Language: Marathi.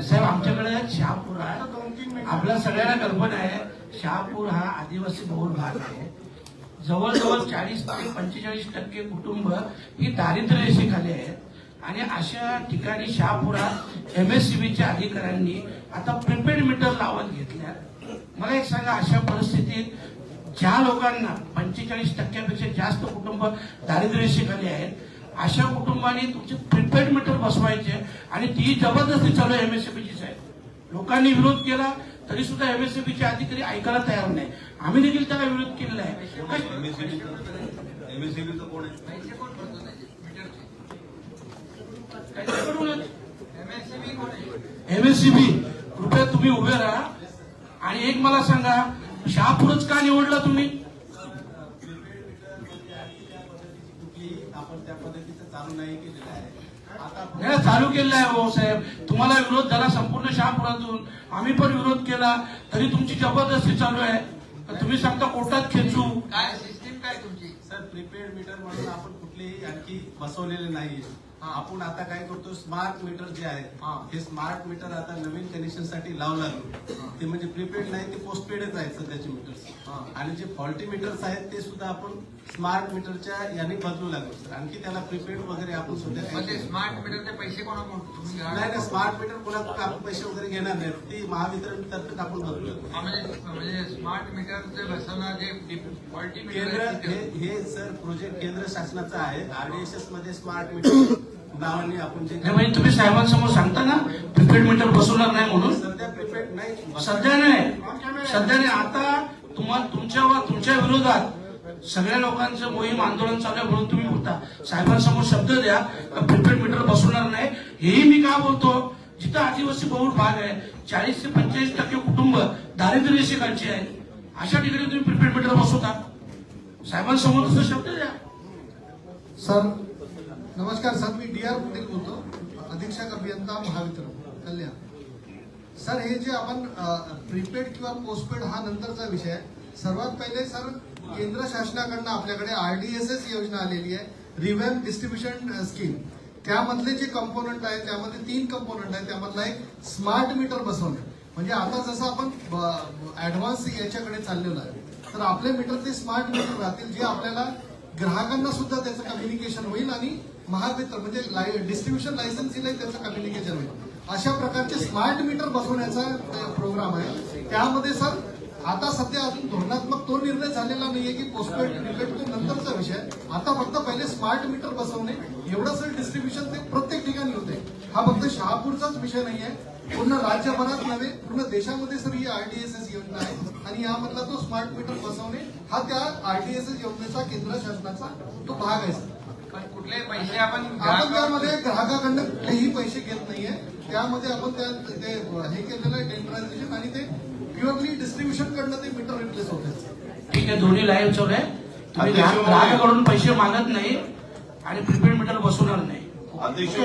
साहेब आमच्याकडे शहापूर आहे. आपल्या सगळ्यांना कल्पना आहे शहापूर हा आदिवासी बहुल भाग आहे. जवळजवळ चाळीस ते पंचेचाळीस टक्के कुटुंब ही दारिद्र्य रेषेखाली आहेत. आणि अशा ठिकाणी शहापुरात एमएससीबीच्या अधिकाऱ्यांनी आता प्रिपेड मीटर लावत घेतल्या मला एक सांगा अशा परिस्थितीत ज्या लोकांना पंचेचाळीस टक्क्यापेक्षा जास्त कुटुंब दारिद्र्य रेषेखाली आहेत अशा कुटुंबांनी तुमचे प्रिपेड मीटर बसवायचे आणि ती जबरदस्ती चालू आहे एमएससीबीची साहेब. लोकांनी विरोध केला तरी सुद्धा एमएससीबीचे अधिकारी ऐकायला तयार नाही. आम्ही देखील त्याला विरोध केलेला आहे. एमएससीबीचं कोण आहे? एमएससीबी कृपया तुम्ही उभे राहा. आणि एक मला सांगा शहापूरच का निवडला तुम्ही? आपण त्या पद्धतीचं चालू नाही केलेलं आहे. आता चालू केलेला आहे हो साहेब. तुम्हाला विरोध झाला संपूर्ण शहापुरातून. आम्ही पण विरोध केला तरी तुमची जबरदस्ती चालू आहे. तुम्ही सांगता कोर्टात खेचू. काय सिस्टीम काय तुमची? सर प्रीपेड मीटर म्हणून आपण कुठलेही आणखी बसवलेले नाहीये. आपण आता काय करतो स्मार्ट मीटर जे आहे हा. हे स्मार्ट मीटर आता नवीन कनेक्शनसाठी लावू लागलो. ते म्हणजे प्रीपेड नाही ते पोस्टपेडच आहेत सध्याचे मीटर्स हा. आणि जे फॉल्टी मीटर्स आहेत ते सुद्धा आपण स्मार्ट मीटरच्या याने बदलू लागलो. सर आणखी त्याला प्रीपेड वगैरे आपण म्हणजे केलं. स्मार्ट मीटरचे पैसे कोणाकडून घ्या? नाही स्मार्ट मीटर कोणाकडून आपण पैसे वगैरे घेणार नाही. ती महावितरण तर्फे आपण बदलू म्हणजे म्हणजे स्मार्ट बसवणार जे मीटर हे हे सर प्रोजेक्ट केंद्र शासनाचं आहे. आरडीएसएसमध्ये स्मार्ट मीटर नावाने आपण जे नाही, म्हणजे तुम्ही साहेबांसमोर सांगता ना प्रिपेड मीटर बसवणार नाही म्हणून? सध्या प्रिपेड नाही. सध्या नाही. सध्या नाही. आता तुम्हाला तुमच्यावर तुमच्या विरोधात सगळ्या लोकांचं मोहीम आंदोलन चालू आहे म्हणून तुम्ही बोलता. साहेबांसमोर शब्द द्या का प्रिपेड मीटर बसवणार नाही? हेही मी का बोलतो? जिथं आदिवासी बहुल भाग आहे चाळीस ते पंचेचाळीस टक्के कुटुंब दारिद्र्य रेषेखालची आहेत अशा ठिकाणी तुम्ही प्रिपेड मीटर बसवता. साहेबांसमोर तसं शब्द द्या. सर नमस्कार सर मी डी आर पाटील बोलतो. अधीक्षक अभियंता महावितरण कल्याण. सर हे जे आपण प्रीपेड किंवा पोस्टपेड हा नंतरचा विषय आहे. सर्वात पहिले सर केंद्र शासनाकडनं आपल्याकडे आरडीएसएस योजना आलेली आहे रिव्हॅम डिस्ट्रीब्युशन स्कीम. त्यामधले जे कंपोनंट आहे त्यामध्ये तीन कंपोनंट आहे त्यामधला एक स्मार्ट मीटर बसवणे. म्हणजे आता जसं आपण ऍडव्हान्स याच्याकडे चाललेलो आहे तर आपले मीटर ते स्मार्ट मीटर राहतील जे आपल्याला ग्राहकांना सुद्धा त्याचं कम्युनिकेशन होईल आणि महावितरण म्हणजे डिस्ट्रीब्युशन लायसन्स दिलंय त्याचं कम्युनिकेशन होईल. अशा प्रकारचे स्मार्ट मीटर बसवण्याचा प्रोग्राम आहे. त्यामध्ये सर आता सध्या अजून धोरणात्मक तो निर्णय झालेला नाहीये की पोस्टपेड प्रीपेड तो नंतरचा विषय आता फक्त पहिले स्मार्ट मीटर बसवणे. एवढं सर डिस्ट्रीब्युशन ते प्रत्येक ठिकाणी होते. हा फक्त शहापूरचाच विषय नाहीये. पूर्ण राज्यभरात नव्हे पूर्ण देशामध्ये सर ही आरडीएसएस योजना आहे. आणि यामधला तो स्मार्ट मीटर बसवणे हा त्या आरडीएसएस योजनेचा केंद्र शासनाचा तो भाग आहे सर. पण कुठले पैसे आपण आपण त्यामध्ये ग्राहकाकडनं कुठलेही पैसे घेत नाहीये. त्यामध्ये आपण त्या ते हे केलेलं आहे टेंडरायझेशन आणि ते प्युअरली डिस्ट्रीब्युशन कडनं ते मीटर रिप्लेस होते ठीक आहे दोन्ही लाईव्ह चालू आहे तुम्ही ग्राहकाकडून पैसे मागत नाही आणि प्रिपेड मीटर बसवणार नाही. अध्यक्ष